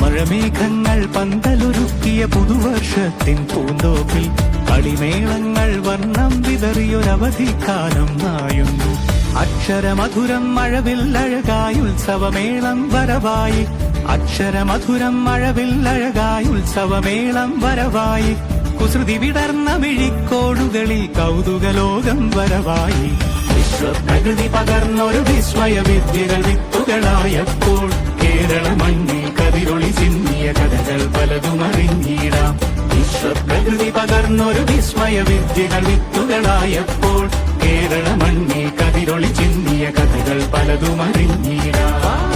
മഴമേഘങ്ങൾ പന്തലൊരുക്കിയ പുതുവർഷത്തിൻ പൂന്തോപ്പിൽ കളിമേളങ്ങൾ വർണം വിതറിയൊരവധിക്കാലം നായുന്നു. അക്ഷരമധുരം മഴവിൽ അഴകായി ഉത്സവമേളം വരവായി. അക്ഷരമധുരം മഴവിൽ അഴകായി ഉത്സവമേളം വരവായി. കുസൃതി വിടർന്ന മിഴിക്കോടുകളിൽ കൗതുകലോകം വരവായി. വിശ്വപ്രകൃതി പകർന്നൊരു വിസ്മയ വിദ്യകൾ വിത്തുകളായപ്പോൾ കേരള മണ്ണിൽ കതിരൊളി ചിന്നിയ കഥകൾ പലതും അറിഞ്ഞിടാം. വിശ്വപ്രകൃതി പകർന്നൊരു വിസ്മയ വിദ്യകൾ വിത്തുകളായപ്പോൾ കേരള മണ്ണിൽ കതിരൊളി ചിന്നിയ കഥകൾ പലതും അറിഞ്ഞിടാം.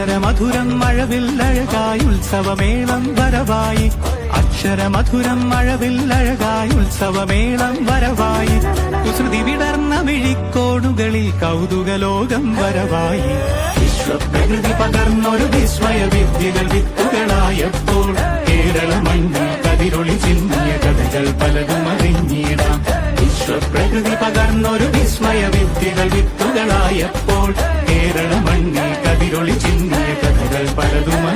അക്ഷരമധുരം മഴവിൽ അഴകായി ഉത്സവമേളം വരവായി. അക്ഷരമധുരം മഴവിൽ അഴകായി ഉത്സവമേളം വരവായി. കുസൃതി വിടർന്ന മിഴിക്കോണുകളിൽ കൗതുകലോകം വരവായി. വിശ്വപ്രകൃതി പകർന്നൊരു വിസ്മയ വിദ്യകൾ വിത്തുകളായപ്പോൾ കേരള മണ്ണിൽ കഥകളായപ്പോൾ കേരള മണ്ണിൽ കതിരൊളി ചിന്നിയ കഥകൾ പലതുമായി